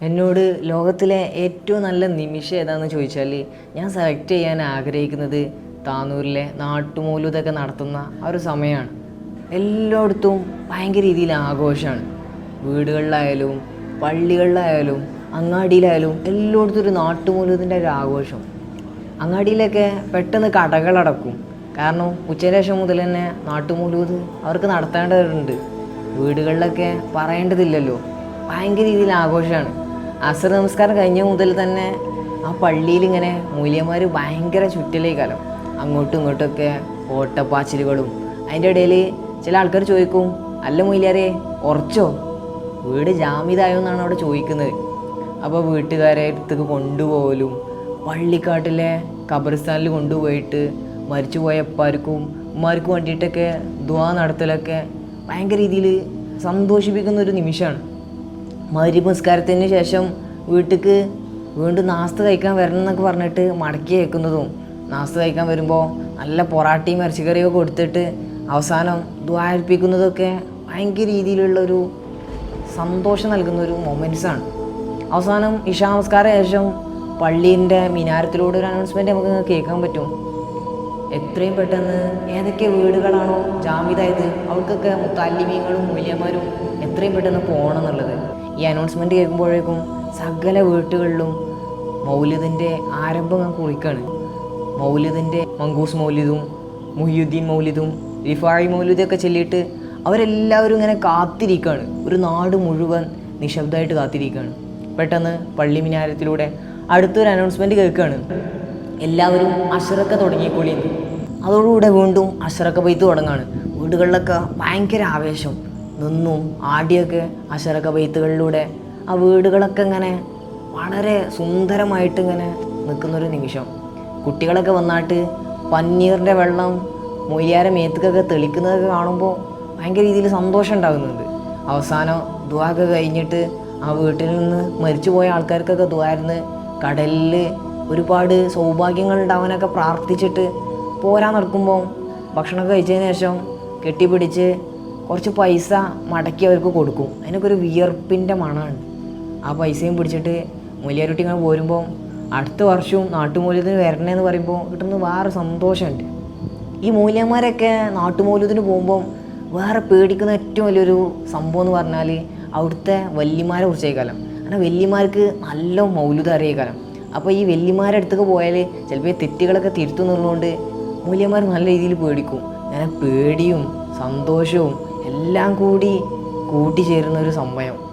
എന്നോട് ലോകത്തിലെ ഏറ്റവും നല്ല നിമിഷം ഏതാണെന്ന് ചോദിച്ചാൽ ഞാൻ സെലക്ട് ചെയ്യാൻ ആഗ്രഹിക്കുന്നത് താനൂരിലെ നാട്ടുമൂലൂതൊക്കെ നടത്തുന്ന ആ ഒരു സമയമാണ് എല്ലായിടത്തും ഭയങ്കര രീതിയിൽ ആഘോഷമാണ് വീടുകളിലായാലും പള്ളികളിലായാലും അങ്ങാടിയിലായാലും എല്ലായിടത്തും ഒരു നാട്ടുമൂലൂതിന്റെ ഒരു ആഘോഷം. അങ്ങാടിയിലൊക്കെ പെട്ടെന്ന് കടകളടക്കും കാരണം ഉച്ചയ്ക്ക് ശേഷം മുതൽ തന്നെ നാട്ടുമൂലൂത് അവർക്ക് നടത്തേണ്ടതുണ്ട് വീടുകളിലൊക്കെ പറയേണ്ടതില്ലല്ലോ. ഭയങ്കര രീതിയിൽ ആഘോഷമാണ് അസർ നമസ്കാരം കഴിഞ്ഞ മുതൽ തന്നെ ആ പള്ളിയിൽ ഇങ്ങനെ മൂല്യന്മാർ ഭയങ്കര ചുറ്റലേക്കാലം. അങ്ങോട്ടും ഇങ്ങോട്ടൊക്കെ ഓട്ടപ്പാച്ചിലുകളും. അതിന്റെ ഇടയിൽ ചില ആൾക്കാർ ചോദിക്കും അല്ല മൂല്യാരെ ഉറച്ചോ വീട് ജാമ്യതായോ എന്നാണ് അവിടെ ചോദിക്കുന്നത്. അപ്പോൾ വീട്ടുകാരെ അടുത്തേക്ക് കൊണ്ടുപോകലും പള്ളിക്കാട്ടിലെ ഖബർസ്ഥാനിൽ കൊണ്ടുപോയിട്ട് മരിച്ചുപോയ അപ്പാർക്കും ഉമ്മാർക്കും വേണ്ടിയിട്ടൊക്കെ ദ്വാ നടത്തലൊക്കെ ഭയങ്കര രീതിയിൽ സന്തോഷിപ്പിക്കുന്ന ഒരു നിമിഷമാണ്. മരി പുസ്കാരത്തിന് ശേഷം വീട്ടിക്ക് വീണ്ടും നാസ്ത കഴിക്കാൻ വരണം എന്നൊക്കെ പറഞ്ഞിട്ട് മടക്കി വെക്കുന്നതും നാസ്ത കഴിക്കാൻ വരുമ്പോൾ നല്ല പൊറാട്ടയും ഇറച്ചിക്കറിയൊക്കെ കൊടുത്തിട്ട് അവസാനം ദ്വാരിപ്പിക്കുന്നതൊക്കെ ഭയങ്കര രീതിയിലുള്ളൊരു സന്തോഷം നൽകുന്ന ഒരു മൊമെന്റ്സാണ് അവസാനം ഇഷാ നമസ്കാരം ശേഷം പള്ളീന്റെ മിനാരത്തിലൂടെ ഒരു അനൗൺസ്മെന്റ് നമുക്ക് കേൾക്കാൻ പറ്റും. എത്രയും പെട്ടെന്ന് ഏതൊക്കെ വീടുകളാണോ ജാമ്യതായത് അവർക്കൊക്കെ മുത്താലിമീങ്ങളും മൂല്യന്മാരും എത്രയും പെട്ടെന്ന് പോകണം എന്നുള്ളത് ഈ അനൗൺസ്മെന്റ് കേൾക്കുമ്പോഴേക്കും സകല വീട്ടുകളിലും മൗലിദിന്റെ ആരംഭം ഞാൻ കുറിക്കാണ്. മൗലിദിന്റെ മങ്കൂസ് മൗലിദും മുഹിയുദ്ദീൻ മൗലിദും റിഫായി മൗലിദൊക്കെ ചൊല്ലിയിട്ട് അവരെല്ലാവരും ഇങ്ങനെ കാത്തിരിക്കുകയാണ് ഒരു നാട് മുഴുവൻ നിശബ്ദമായിട്ട് കാത്തിരിക്കുകയാണ് പെട്ടെന്ന് പള്ളി മിനാരത്തിലൂടെ അടുത്തൊരു അനൗൺസ്മെന്റ് കേൾക്കുകയാണ് എല്ലാവരും അഷറക്ക തുടങ്ങിക്കോളി. അതോടുകൂടെ വീണ്ടും അഷറക്ക പെയ്ത്ത് തുടങ്ങാണ്. വീടുകളിലൊക്കെ ഭയങ്കര ആവേശം. നിന്നും ആടിയൊക്കെ അഷറക്ക പെയ്ത്തുകളിലൂടെ ആ വീടുകളൊക്കെ ഇങ്ങനെ വളരെ സുന്ദരമായിട്ട് ഇങ്ങനെ നിൽക്കുന്നൊരു നിമിഷം. കുട്ടികളൊക്കെ വന്നാട്ട് പന്നീറിന്റെ വെള്ളം മൊയ്യാരെ മേത്തുക്കൊക്കെ തെളിക്കുന്നതൊക്കെ കാണുമ്പോൾ ഭയങ്കര രീതിയിൽ സന്തോഷം ഉണ്ടാകുന്നുണ്ട്. അവസാനം ദുവാക്കെ കഴിഞ്ഞിട്ട് ആ വീട്ടിൽ നിന്ന് മരിച്ചു പോയ ആൾക്കാർക്കൊക്കെ ദ്വാരുന്ന് കടലിൽ ഒരുപാട് സൗഭാഗ്യങ്ങൾ ഉണ്ടാവാനൊക്കെ പ്രാർത്ഥിച്ചിട്ട് പോരാൻ നടക്കുമ്പോൾ ഭക്ഷണമൊക്കെ കഴിച്ചതിന് ശേഷം കെട്ടിപ്പിടിച്ച് കുറച്ച് പൈസ മടക്കി അവർക്ക് കൊടുക്കും. അതിനൊക്കെ ഒരു വിയർപ്പിന്റെ മണമാണ് ആ പൈസയും പിടിച്ചിട്ട് മൂല്യാരുട്ടി ഇങ്ങനെ പോരുമ്പോൾ അടുത്ത വർഷവും നാട്ടുമൂല്യത്തിന് വരണേന്ന് പറയുമ്പോൾ കിട്ടുന്ന വേറെ സന്തോഷമുണ്ട്. ഈ മൂല്യന്മാരൊക്കെ നാട്ടുമൂല്യത്തിന് പോകുമ്പം വേറെ പേടിക്കുന്ന ഏറ്റവും വലിയൊരു സംഭവം എന്ന് പറഞ്ഞാൽ അവിടുത്തെ വല്യമാരെ കുറിച്ചേക്കാലം കാരണം വല്യമാർക്ക് നല്ല മൗല്യത അറിയേക്കാലം അപ്പോൾ ഈ വല്യമാരുടെ അടുത്തൊക്കെ പോയാൽ ചിലപ്പോൾ ഈ തെറ്റുകളൊക്കെ തിരുത്തുന്നുള്ളതുകൊണ്ട് മൂല്യന്മാർ നല്ല രീതിയിൽ പേടിക്കും. ഞാൻ പേടിയും സന്തോഷവും എല്ലാം കൂടി കൂട്ടിച്ചേരുന്ന ഒരു സമയം